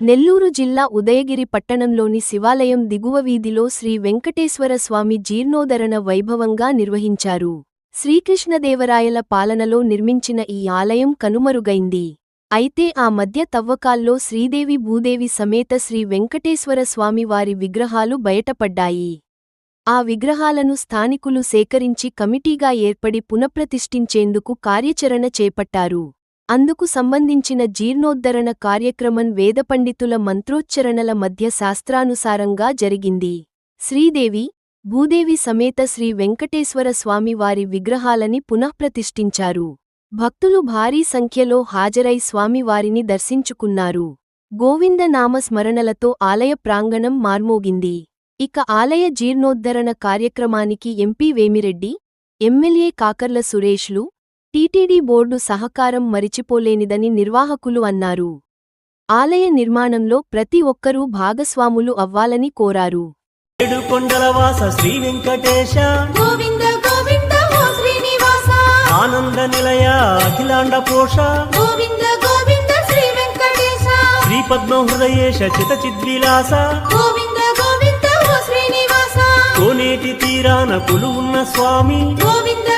నెల్లూరు జిల్లా ఉదయగిరి పట్టణంలోని శివాలయం దిగువ వీధిలో శ్రీ వెంకటేశ్వర స్వామి జీర్ణోధరణ వైభవంగా నిర్వహించారు. శ్రీకృష్ణదేవరాయల పాలనలో నిర్మించిన ఈ ఆలయం కనుమరుగైంది. అయితే ఆ మధ్య తవ్వకాల్లో శ్రీదేవి భూదేవి సమేత శ్రీ వెంకటేశ్వర స్వామి వారి విగ్రహాలు బయటపడ్డాయి. ఆ విగ్రహాలను స్థానికులు సేకరించి కమిటీగా ఏర్పడి పునఃప్రతిష్ఠించేందుకు కార్యాచరణ చేపట్టారు. అందుకు సంబంధించిన జీర్ణోద్ధరణ కార్యక్రమం వేదపండితుల మంత్రోచ్చరణల మధ్య శాస్త్రానుసారంగా జరిగింది. శ్రీదేవి భూదేవి సమేత శ్రీ వెంకటేశ్వర స్వామి వారి విగ్రహాలని పునఃప్రతిష్ఠించారు. భక్తులు భారీ సంఖ్యలో హాజరై స్వామివారిని దర్శించుకున్నారు. గోవిందనామ స్మరణలతో ఆలయ ప్రాంగణం మార్మోగింది. ఇక ఆలయ జీర్ణోద్ధరణ కార్యక్రమానికి ఎంపీ వేమిరెడ్డి ఎమ్మెల్యే కాకర్ల సురేష్లు టీటీడీ బోర్డు సహకారం మరిచిపోలేనిదని నిర్వాహకులు అన్నారు. ఆలయ నిర్మాణంలో ప్రతి ఒక్కరూ భాగస్వాములు అవ్వాలని కోరారు. ఆనంద నిలయ అఖిలాండ పోష. గోవింద గోవింద శ్రీ వెంకటేశ. శ్రీ పద్మ హృదయేశ చిత చిద్విలాస గోవింద గోవింద ఓ శ్రీనివాస. కోనేటి తీరాన ఉన్న స్వామి. గోవింద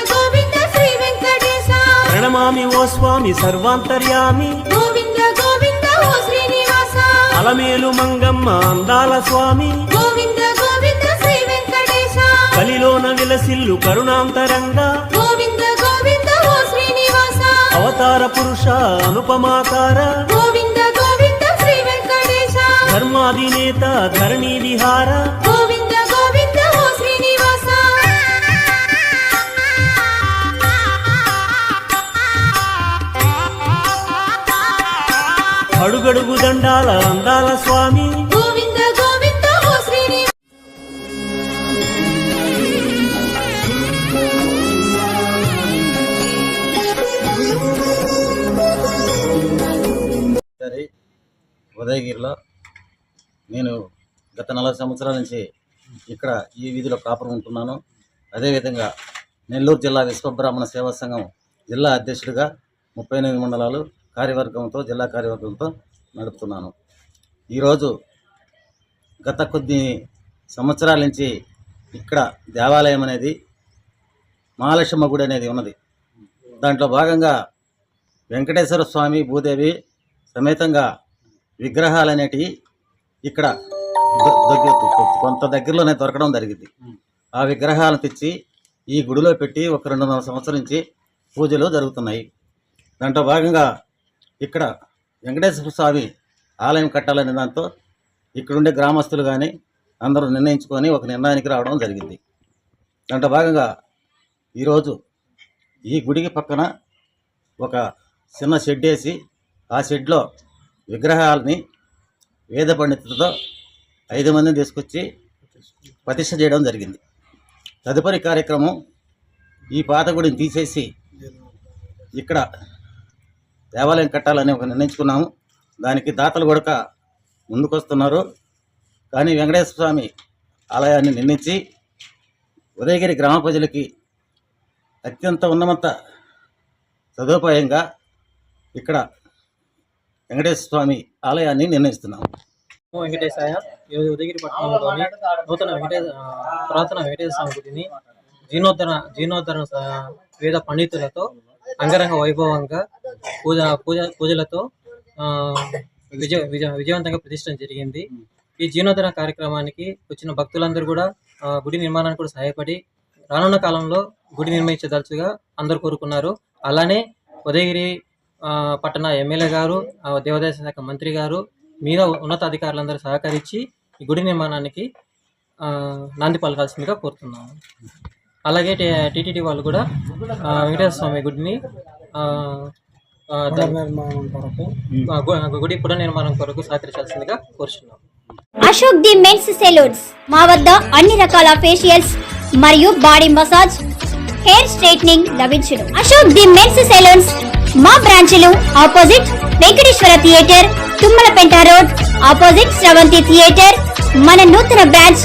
ప్రణమామి ఓ స్వామి సర్వాంతర్యామి. గోవింద గోవింద ఓ శ్రీనివాస. అలమేలు మంగమ్మ అందాల స్వామి. గోవింద గోవింద శ్రీ వెంకటేశ. కలిలోన విలసిల్లు కరుణాంతరంగా. గోవింద గోవింద ఓ శ్రీనివాస. అవతార పురుష అనుపమాకార. గోవింద గోవింద శ్రీ వెంకటేశ. ధర్మాధినేత ధరణి విహార. గోవింద గోవింద అడుగడుగు దండాల అందాల స్వామి. గోవింద గోవింద ఓ శ్రీనివాస సరే ఉదయగిరిలో నేను గత నలభై సంవత్సరాల నుంచి ఇక్కడ ఈ వీధిలో కాపురం ఉంటున్నాను. అదేవిధంగా నెల్లూరు జిల్లా విశ్వబ్రాహ్మణ సేవా సంఘం జిల్లా అధ్యక్షుడిగా ముప్పై ఎనిమిది మండలాలు కార్యవర్గంతో జిల్లా కార్యవర్గంతో నడుపుతున్నాను. ఈరోజు గత కొద్ది సంవత్సరాల నుంచి ఇక్కడ దేవాలయం అనేది మహాలక్ష్మ గుడి అనేది ఉన్నది. దాంట్లో భాగంగా వెంకటేశ్వర స్వామి భూదేవి సమేతంగా విగ్రహాలు అనేటివి ఇక్కడ కొంత దగ్గరలోనే దొరకడం జరిగింది. ఆ విగ్రహాలను తెచ్చి ఈ గుడిలో పెట్టి ఒక రెండున్నర సంవత్సరం నుంచి పూజలు జరుగుతున్నాయి. దాంట్లో భాగంగా ఇక్కడ వెంకటేశ్వర స్వామి ఆలయం కట్టాలనే దాంతో ఇక్కడుండే గ్రామస్తులు కానీ అందరూ నిర్ణయించుకొని ఒక నిర్ణయానికి రావడం జరిగింది. దాంట్లో భాగంగా ఈరోజు ఈ గుడికి పక్కన ఒక చిన్న షెడ్ వేసి ఆ షెడ్లో విగ్రహాలని వేద పండితులతో ఐదు మందిని తీసుకొచ్చి ప్రతిష్ట చేయడం జరిగింది. తదుపరి కార్యక్రమం ఈ పాత గుడిని తీసేసి ఇక్కడ దేవాలయం కట్టాలని ఒక నిర్ణయించుకున్నాము. దానికి దాతలు కూడా ముందుకొస్తున్నారు. కానీ వెంకటేశ్వర స్వామి ఆలయాన్ని నిర్మించి ఉదయగిరి గ్రామ ప్రజలకి అత్యంత ఉన్నత సదుపాయంగా ఇక్కడ వెంకటేశ్వర స్వామి ఆలయాన్ని నిర్ణయిస్తున్నాము. వెంకటేశాయ. ఈరోజు ఉదయగిరి పట్టణంలోని నూతన వెంకటేశ పురాతన వెంకటేశ్వర స్వామి గుడిని జీర్ణోద్ధరణ జీర్ణోద్ధరణ వేద పండితులతో అంగరంగ వైభవంగా పూజ పూజ పూజలతో ఆ, విజయ విజయ విజయవంతంగా ప్రతిష్టం జరిగింది. ఈ జీర్ణోద్ధరణ కార్యక్రమానికి వచ్చిన భక్తులందరూ కూడా గుడి నిర్మాణానికి కూడా సహాయపడి రానున్న కాలంలో గుడి నిర్మించదలుచుగా అందరూ కోరుకున్నారు. అలానే ఉదయగిరి పట్టణ ఎమ్మెల్యే గారు ఆ, దేవాదాయ శాఖ మంత్రి గారు మీద ఉన్నతాధికారులందరూ సహకరించి ఈ గుడి నిర్మాణానికి నాంది పలకాల్సిందిగా కోరుతున్నాము. అలాగే టీటీడీ వాళ్ళు కూడా వెంకటేశ్వర స్వామి గుడిని గుడి పునర్నిర్మాణం కొరకు సహకరించాల్సిందిగా కోరుచున్నాము అశోక్ ది మెన్స్ సెలూన్స్. మా వద్ద అన్ని రకాల ఫేషియల్స్ మరియు బాడీ మసాజ్ హెయిర్ స్ట్రైట్నింగ్ లభించును. Ashok the men's salons. మా బ్రాంచ్లు opposite Venkateswara theatre Tummalapenta road opposite Sravanthi theatre. మన నూతన బ్రాంచ్